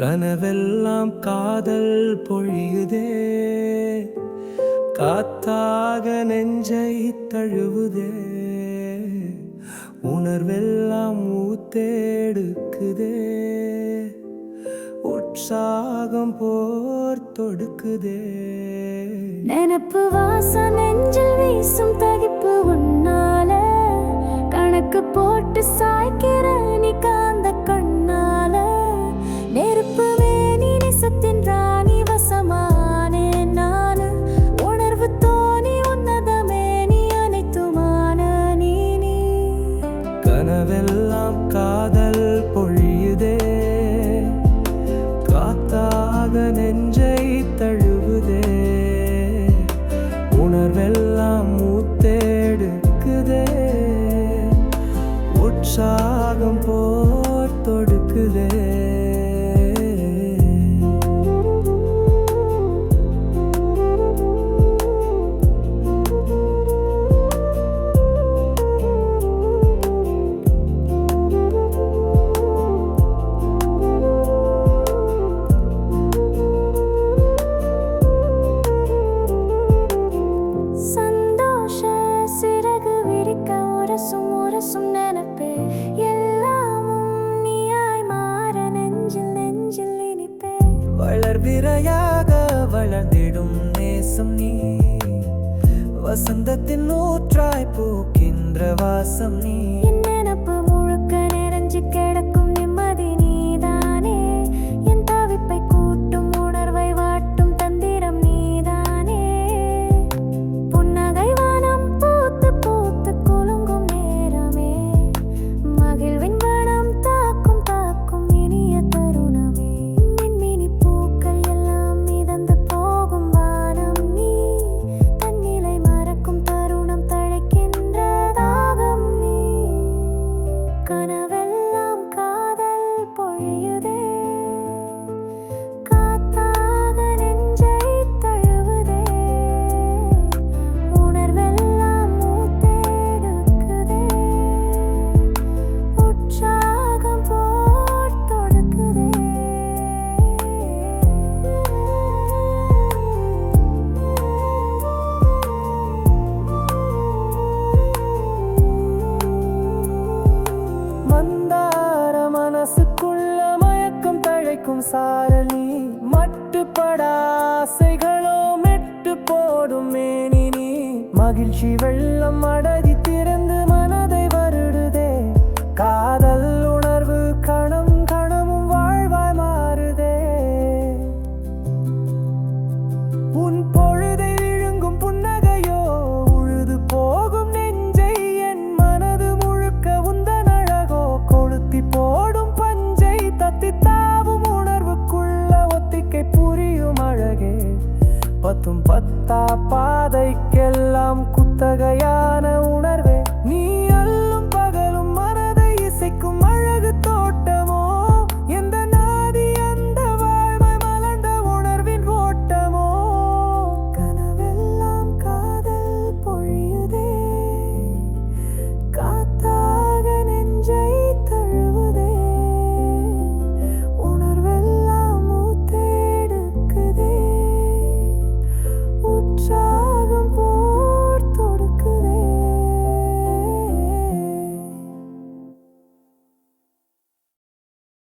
கனவெல்லாம் காதல் பொழியுதே. காத்தாக நெஞ்சை தழுவுதே. உணர்வெல்லாம் ஊத்தேடுக்குதே. உற்சாகம் போர் தொடுக்குதே. நினப்பு வாசம் நெஞ்சில் வீசும் தகிப்பு உன்னால. கணக்கு போட்டு சாய்க்கிற நீ வளர் விரையாக வளர்ந்திடும் நேசம் நீ. வசந்தத்தின் ஊற்றாய் பூக்கின்ற வாசம் நீ. நினப்பு you there? சாரணி மட்டுப்படா ஆசைகளோ மெட்டு போடும் மேனி மகிழ்ச்சி வெள்ளம் அடதி திறந்து பத்தா பாதைக்கெல்லாம் குத்தகையா?